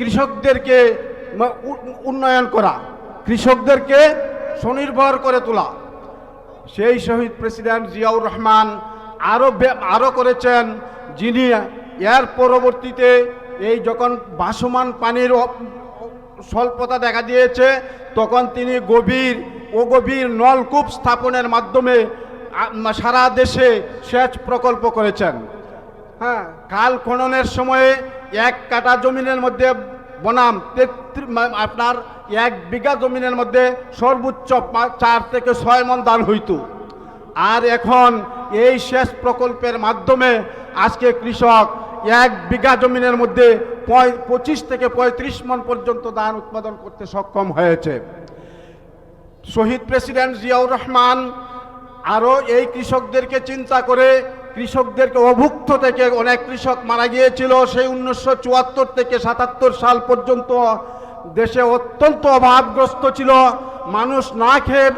কৃষকদেরকে উন্নয়ন করা, কৃষকদেরকে স্বনির্ভর করে তোলা। সেই শহীদ প্রেসিডেন্ট জিয়াউর রহমান আরও আরও করেছেন, যিনি এর পরবর্তীতে এই যখন ভাসমান পানির স্বল্পতা দেখা দিয়েছে, তখন তিনি গভীর ও গভীর নলকূপ স্থাপনের মাধ্যমে সারা দেশে সেচ প্রকল্প করেছেন। হ্যাঁ। খাল খননের সময়ে এক কাটা জমিনের মধ্যে বনাম আপনার এক বিঘা জমিনের মধ্যে সর্বোচ্চ চার থেকে ছয় মন দান হইত। আর এখন এই সেচ প্রকল্পের মাধ্যমে আজকে কৃষক এক বিঘা জমিনের মধ্যে পঁচিশ থেকে পঁয়ত্রিশ মন পর্যন্ত ধান উৎপাদন করতে সক্ষম হয়েছে। শহীদ প্রেসিডেন্ট জিয়াউর রহমান আরও এই কৃষকদেরকে চিন্তা করে কৃষকদেরকে অভুক্ত থেকে অনেক কৃষক মারা গিয়েছিল। সেই উনিশশো চুয়াত্তর থেকে সাতাত্তর সাল পর্যন্ত দেশে অত্যন্ত অভাবগ্রস্ত ছিল। মানুষ না খেয়ে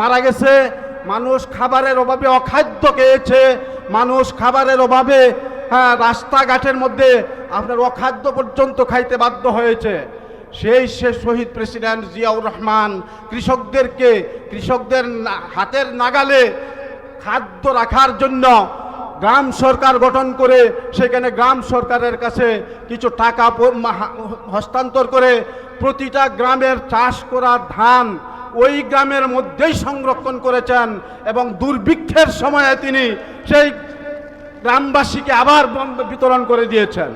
মারা গেছে। মানুষ খাবারের অভাবে অখাদ্য খেয়েছে। মানুষ খাবারের অভাবে হ্যাঁ রাস্তাঘাটের মধ্যে আপনার অখাদ্য পর্যন্ত খাইতে বাধ্য হয়েছে। সেই সে শহীদ প্রেসিডেন্ট জিয়াউর রহমান কৃষকদেরকে, কৃষকদের হাতের নাগালে খাদ্য রাখার জন্য গ্রাম সরকার গঠন করে সেখানে গ্রাম সরকারের কাছে কিছু টাকা হস্তান্তর করে প্রতিটা গ্রামের চাষ করা ধান ওই গ্রামের মধ্যেই সংরক্ষণ করেছেন এবং দুর্ভিক্ষের সময়ে তিনি সেই গ্রামবাসীকে আবার বিতরণ করে দিয়েছেন।